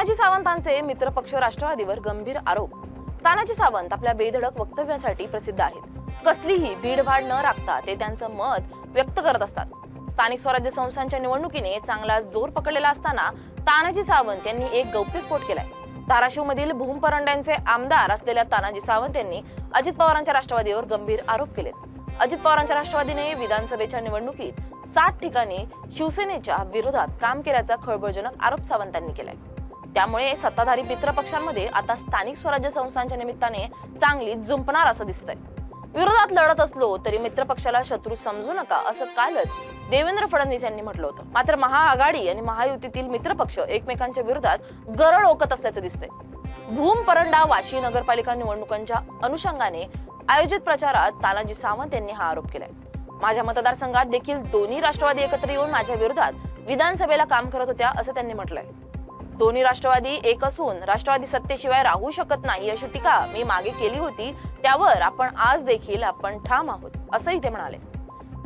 तानाजी सावंतांचे मित्रपक्ष राष्ट्रवादीवर गंभीर आरोप. तानाजी सावंत आपल्या बेधडक वक्तव्यासाठी प्रसिद्ध आहेत. कसलीही भीडभाड न राखता ते त्यांचं मत व्यक्त करत असतात. स्थानिक स्वराज्य संस्थांच्या निवडणुकीने चांगला जोर पकडलेला असताना तानाजी सावंत यांनी एक गौप्यस्फोट केलाय. धाराशिव मधील भूमपरंड्यांचे आमदार असलेल्या तानाजी सावंत यांनी अजित पवारांच्या राष्ट्रवादीवर गंभीर आरोप केलेत. अजित पवारांच्या राष्ट्रवादीने विधानसभेच्या निवडणुकीत सात ठिकाणी शिवसेनेच्या विरोधात काम केल्याचा खळबळजनक आरोप सावंतांनी केलाय. त्यामुळे सत्ताधारी मित्रपक्षांमध्ये आता स्थानिक स्वराज्य संस्थांच्या निमित्ताने चांगली जुंपणार असं दिसतंय. विरोधात लढत असलो तरी मित्रपक्षाला शत्रू समजू नका असं कालच देवेंद्र फडणवीस यांनी म्हटलं होतं. मात्र महाआघाडी आणि महायुतीतील मित्रपक्ष एकमेकांच्या विरोधात गरळ ओकत असल्याचं दिसतंय. भूम परंडा वाशी नगरपालिका निवडणुकांच्या अनुषंगाने आयोजित प्रचारात तानाजी सावंत यांनी हा आरोप केलाय. माझ्या मतदारसंघात देखील दोन्ही राष्ट्रवादी एकत्र येऊन माझ्या विरोधात विधानसभेला काम करत होत्या असं त्यांनी म्हटलंय. दोन्ही राष्ट्रवादी एक असून राष्ट्रवादी सत्तेशिवाय राहू शकत नाही अशी टीका मी मागे केली होती. त्यावर आपण आज देखील आपण ठाम आहोत असंही ते म्हणाले.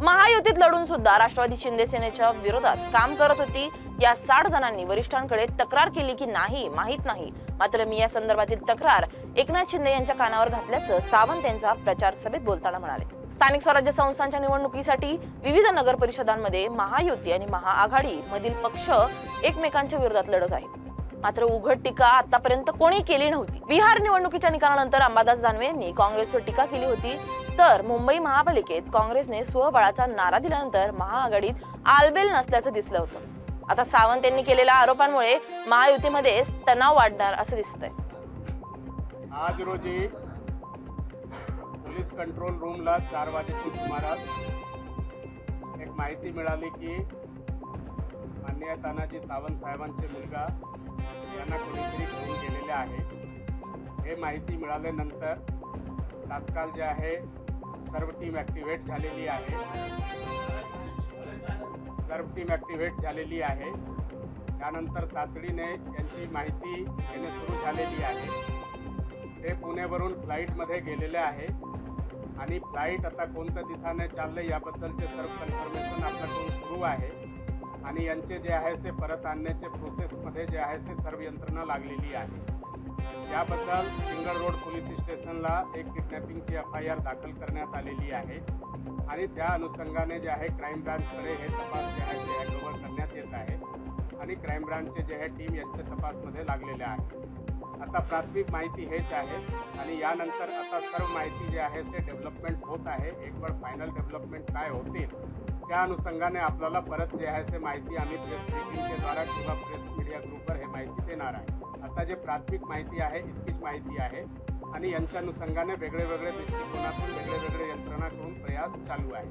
महायुतीत लढून सुद्धा राष्ट्रवादी शिंदे सेनेच्या विरोधात काम करत होती. या साठ जणांनी वरिष्ठांकडे तक्रार केली की नाही माहीत नाही. मात्र मी या संदर्भातील तक्रार एकनाथ शिंदे यांच्या कानावर घातल्याचं सावंत यांचा प्रचार सभेत बोलताना म्हणाले. स्थानिक स्वराज्य संस्थांच्या निवडणुकीसाठी विविध नगर परिषदांमध्ये महायुती आणि महाआघाडी मधील पक्ष एकमेकांच्या विरोधात लढत आहेत. मात्र उघड टीका आतापर्यंत कोणी केली नव्हती. बिहार निवडणुकीच्या निकालानंतर अंबादास दानवे यांनी काँग्रेसवर टीका केली होती. तर मुंबई महापालिकेत काँग्रेसने स्वबळाचा नारा दिल्यानंतर महाआघाडीत आलबेल नसल्याचं दिसलं होतं. आता सावंत यांनी केलेल्या आरोपांमुळे महायुतीमध्ये तणाव वाढणार असं दिसतंय. आज रोजी पोलीस कंट्रोल रूमला चार वाजेच्या सुमारास एक माहिती मिळाली की माननीय तानाजी सावंत साहेबांचे मुलगा यांना कोणीतरी घेऊन गेलेले आहे. हे माहिती मिळाल्यानंतर तात्काळ जे आहे सर्व टीम ॲक्टिव्हेट झालेली आहे. सर्व टीम ॲक्टिव्हेट झालेली आहे. त्यानंतर तातडीने यांची माहिती घेणे सुरू झालेली आहे. ते पुण्यावरून फ्लाईटमध्ये गेलेले आहे. आणि फ्लाईट आता कोणत्या दिशाने चाललं याबद्दलचे सर्व कन्फर्मेशन आपल्याकडून सुरू आहे. आणि यांचे जे आहे ते परत आणण्याचे प्रोसेसमध्ये जे आहे ते सर्व यंत्रणा लागलेली आहे. याबद्दल सिंगल रोड पोलीस स्टेशनला एक किडनॅपिंगची एफ आय आर दाखल करण्यात आलेली आहे. आणि त्या अनुषंगाने जे आहे क्राईम ब्रांचकडे हे तपास जे आहे ते हँडओव्हर करण्यात येत आहे. आणि क्राईम ब्रांचचे जे आहे टीम यांच्या तपासमध्ये लागलेले आहे. आता प्राथमिक माहिती हेच आहे. आणि यानंतर आता सर्व माहिती जे आहे ते डेव्हलपमेंट होत आहे. एक वेळ फायनल डेव्हलपमेंट काय होतील त्या अनुषंगाने आपल्याला परत जे आहे ते माहिती आम्ही प्रेस ब्रिफिंगच्या द्वारा किंवा प्रेस मीडिया ग्रुपवर हे माहिती देणार आहे. आता जे प्राथमिक माहिती आहे इतकीच माहिती आहे. आणि यांच्या अनुषंगाने वेगळे वेगळे दृष्टिकोनातून वेगळे वेगळे यंत्रणा करून प्रयास चालू आहे